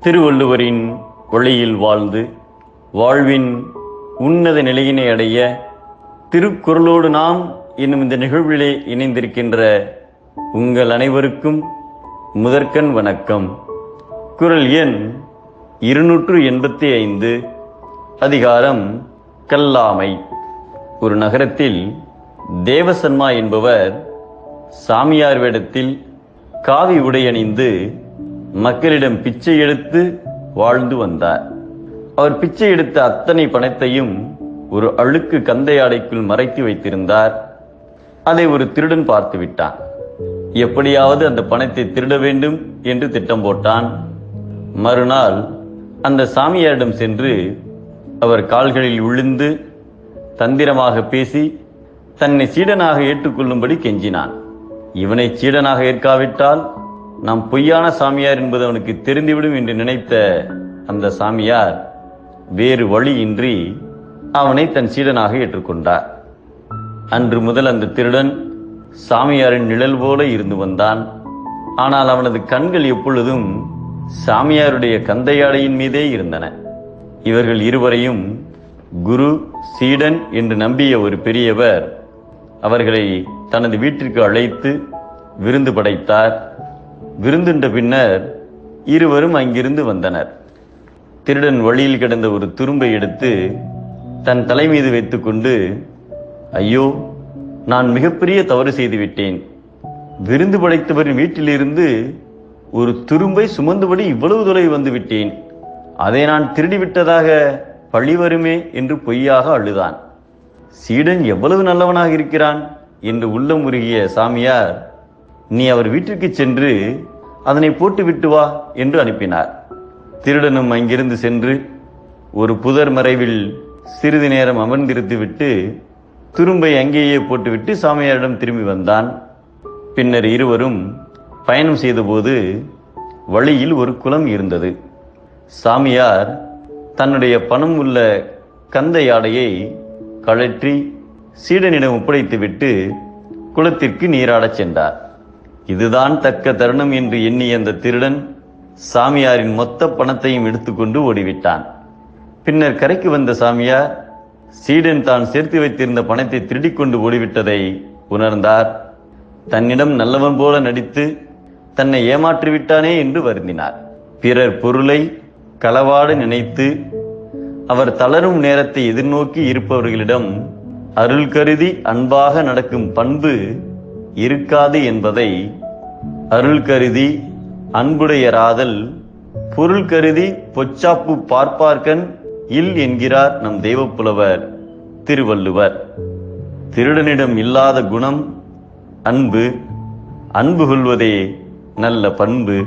திருவள்ளுவரின் வழியில் வாழ்ந்து வாழ்வின் உன்னத நிலையினை அடைய திருக்குறளோடு நாம் என்னும் இந்த நிகழ்விலே இணைந்திருக்கின்ற உங்கள் அனைவருக்கும் முதற்கண் வணக்கம். குரல் எண் இருநூற்று எண்பத்தி ஐந்து அதிகாரம் கல்லாமை. ஒரு நகரத்தில் தேவசன்மா என்பவர் சாமியார் வேடத்தில் காவி உடை அணிந்து மக்களிடம் பிச்சை எடுத்து வாழ்ந்து வந்தார். அவர் பிச்சை எடுத்த அத்தனை பணத்தையும் ஒரு அழுக்கு கந்தையாடைக்குள் மறைத்து வைத்திருந்தார். அதை ஒரு திருடன் பார்த்து விட்டான். எப்படியாவது அந்த பணத்தை திருட வேண்டும் என்று திட்டம் போட்டான். மறுநாள் அந்த சாமியாரிடம் சென்று அவர் கால்களில் விழுந்து தந்திரமாக பேசி தன்னை சீடனாக ஏற்றுக்கொள்ளும்படி கெஞ்சினான். இவனை சீடனாக ஏற்காவிட்டால் நாம் பொய்யான சாமியார் என்பது அவனுக்கு தெரிந்துவிடும் என்று நினைத்த அந்த சாமியார் வேறு வழியின்றி அவனை தன் சீடனாக ஏற்றுக்கொண்டார். அன்று முதல் அந்த திருடன் சாமியாரின் நிழல் போல இருந்து வந்தான். ஆனால் அவனது கண்கள் எப்பொழுதும் சாமியாருடைய கந்தையாடையின் மீதே இருந்தன. இவர்கள் இருவரையும் குரு சீடன் என்று நம்பிய ஒரு பெரியவர் அவர்களை தனது வீட்டிற்கு அழைத்து விருந்து படைத்தார். விருந்துண்ட பின்னர் இருவரும் அங்கிருந்து வந்தனர். திருடன் வழியில் கிடந்த ஒரு துரும்பை எடுத்து தன் தலை மீது வைத்துக்கொண்டு ஐயோ நான் மிகப்பெரிய தவறு செய்துவிட்டேன். விருந்து படைத்தவரின் வீட்டிலிருந்து ஒரு துரும்பை சுமந்தபடி இவ்வளவு தொலைவு வந்துவிட்டேன். அதை நான் திருடிவிட்டதாக பழி வருமே என்று பொய்யாக அழுதான். சீடன் எவ்வளவு நல்லவனாக இருக்கிறான் என்று உள்ளம் உருகிய சாமியார் நீ அவர் வீட்டிற்கு சென்று அதனை போட்டு விட்டு வா என்று அனுப்பினார். திருடனும் அங்கிருந்து சென்று ஒரு புதர் மறைவில் சிறிது நேரம் அமர்ந்திருந்து விட்டு துரும்பை அங்கேயே போட்டுவிட்டு சாமியாரிடம் திரும்பி வந்தான். பின்னர் இருவரும் பயணம் செய்தபோது வழியில் ஒரு குளம் இருந்தது. சாமியார் தன்னுடைய பணம் உள்ள கந்தை ஆடையை கழற்றி சீடனிடம் ஒப்படைத்துவிட்டு குளத்திற்கு நீராடச் சென்றார். இதுதான் தக்க தருணம் என்று எண்ணிய அந்த திருடன் சாமியாரின் மொத்த பணத்தையும் எடுத்துக்கொண்டு ஓடிவிட்டான். பின்னர் கரைக்கு வந்த சாமியார் சீடன் தான் சேர்த்து வைத்திருந்த பணத்தை திருடிக்கொண்டு ஓடிவிட்டதை உணர்ந்தார். தன்னிடம் நல்லவன் போல நடித்து தன்னை ஏமாற்றி விட்டானே என்று வருந்தினார். பிறர் பொருளை களவாட நினைத்து அவர் தளரும் நேரத்தை எதிர்நோக்கி இருப்பவர்களிடம் அருள் கருதி அன்பாக நடக்கும் பண்பு இருக்காது என்பதை அருள் கருதி அன்புடையராதல் பொருள் கருதி பொச்சாப்பு பார்ப்பார்க்கன் இல் என்கிறார் நம் தெய்வப்புலவர் திருவள்ளுவர். திருடனிடம் இல்லாத குணம் அன்பு அன்பு கொள்வதே நல்ல பண்பு.